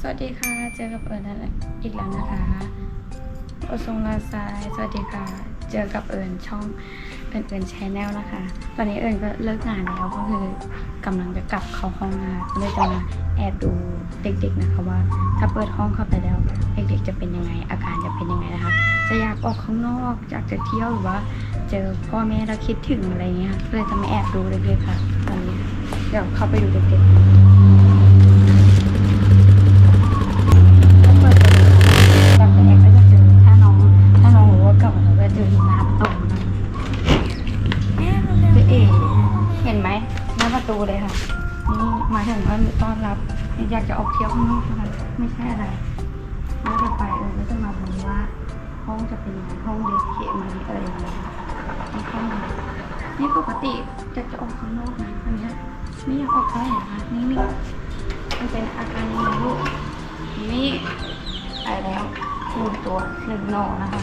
สวัสดีค่ะ เจอกับเอิญนั่นอีกแล้วนะคะโอซงลาซายสวัสดีค่ะ เจอกับเอิญช่องเอิญเอิญแชนแนลนะคะวันนี้เอิญก็เลิกงานแล้วก็คือกำลังจะกลับเข้าห้องนะคะก็เลยจะมาแอบดูเด็กๆนะคะว่า ถ้าเปิดห้องเข้าไปแล้วเด็กๆจะเป็นยังไง อาการจะเป็นยังไงนะคะ จะอยากออกข้างนอกอยากจะเที่ยวหรือว่า เจอพ่อแม่แล้วคิดถึงอะไรเงี้ยก็เลยจะมาแอบดูเด็กๆค่ะตอนนี้เดี๋ยวเข้าไปดูเด็กๆ ตูเลยค่ะ นี่หมายถึงว่าต้อนรับอยากจะออกเที่ยวข้างนอกนะคะไม่ใช่อะไรแล้วจะไปเออก็จะมาดูว่าห้องจะเป็นยังไงห้องเด็กเขมันอะไรอย่างเงี้ยมีห้องนนี่ปกติจะจะออกข้างนอกนะอันเนี้ยไม่อยากออกเท่าไหร่นะคะนี่นี่มันเป็นอาการยังไงลูกนี่ไปแล้วหนึ่งตัวหนึ่งหนอนะคะ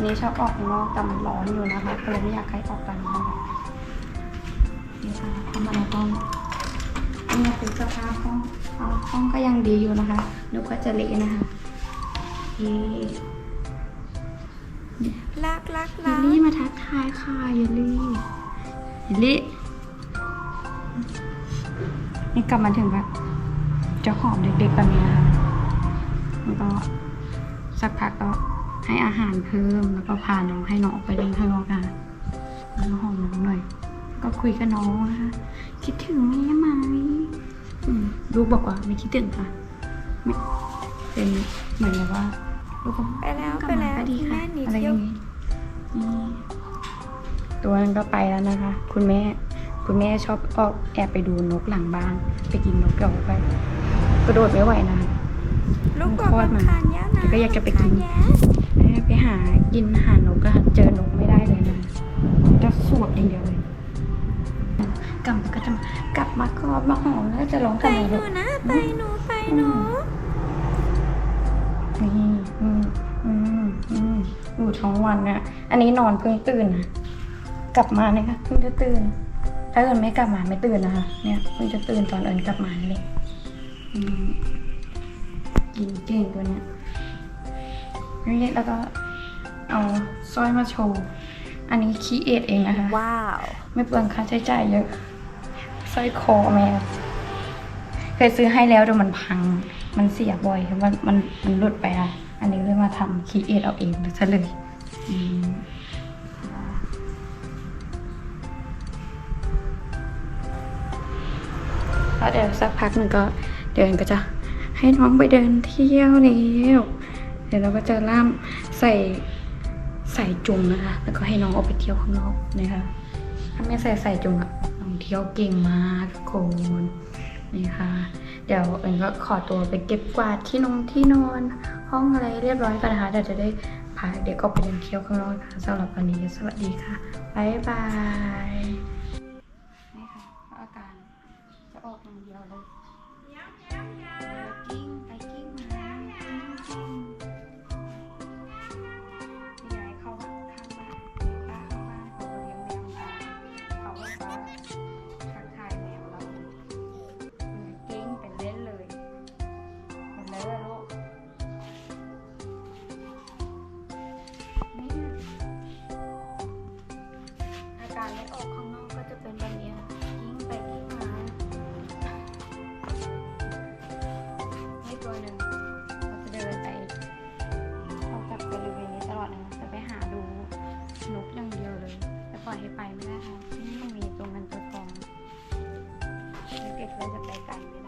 นนี้ชอบออกข้างนอกแต่มันร้อนอยู่นะคะก็เลยไม่อยากให้ออกกันนะคะ นี่ค่ะเข้ามาในห้องนี่คือสภาพห้องเอาห้องก็ยังดีอยู่นะคะนึกว่าจะเละนะคะนี่รักรักเยรัลกลี่มาทักทายค่ะเยลลี่เยลลี่นี่กลับมาถึงแบบเจ้าของเด็กๆแบบนี้นะคะแล้วก็สักพักก็ให้อาหารเพิ่มแล้วก็พาน้องให้น้องออกไปเล่นข้างนอกกันแล้วก็หอมน้องหน่อย ก็คุยกับน้องนะคะคิดถึงแม่ไหมอืมลูกบอกว่าไม่คิดถึงค่ะไม่เป็นเหมือนกับว่าลูกก็ไปแล้วกลับไปมาแล้วก็ดีค่ะแม่หนีอะไรอเที่ยวย่างนี้นี่ตัวนั้นก็ไปแล้วนะคะ คุณแม่คุณแม่ชอบออกแอบไปดูนกหลังบ้าน ไปกินนกเก่าไปกระโดดไม่ไหวนะลูกกบคลอดมารำคาญย่านะแต่ก็อยากจะไปกินรำคาญแย่แม่ไปหากินอาหารนกก็เจอนกไม่ได้เลยนะจะสวบอย่างเดียวเลย กลับก็จะมากลับมากอบมาหอมแล้วจะร้องไปหนหลูนูกนะไปหนูไปหนูนี่อืมอืมอืมอยู่ทั้งวันเนี่ยอันนี้นอนเพิ่งตื่นนะกลับมาเนี่ยค่ะเพิ่งจะตื่น ถ้าเอิญไม่กลับมาไม่ตื่นนะคะเนี่ยเพิ่งจะตื่นตอนเอิญกลับมาเลยอืมกินเก่งตัวเนี้ยนี่แล้วก็เอาสร้อยมาโชว์ อันนี้คีเอทเองนะคะ ว้าว ไม่เปลืองค่าใช้จ่ายเยอะ สร้อยคอแม่เคยซื้อให้แล้วแต่มันพัง มันเสียบ่อยมันมันมันหลุดไปอะอันนี้เลยมาทำคีเอทเอาเองซะเลยแล้วเดี๋ยวสักพักหนึ่งก็เดี๋ยวเอ็นก็จะให้น้องไปเดินเที่ยวแล้วเดี๋ยวเราก็จะล่ามใส่ใส่จุงนะคะ แล้วก็ให้น้องออกไปเที่ยวข้างนอกนะคะถ้าไม่ใส่ใส่จุงอะน้อง เที่ยวเก่งมากทุกคนนี่ค่ะ เดี๋ยวเอิญก็ขอตัวไปเก็บกวาดที่นงที่นอน ห้องอะไรเรียบร้อยกันนะคะเดี๋ยวจะได้พาเด็กก็ไปเดินเที่ยวข้างนอกค่ะสำหรับวันนี้สวัสดีค่ะบ๊ายบายนี่ค่ะอาการจะออกอย่างเดียวเลยไปกิ้งไปกิ้งมา 还就再干一遍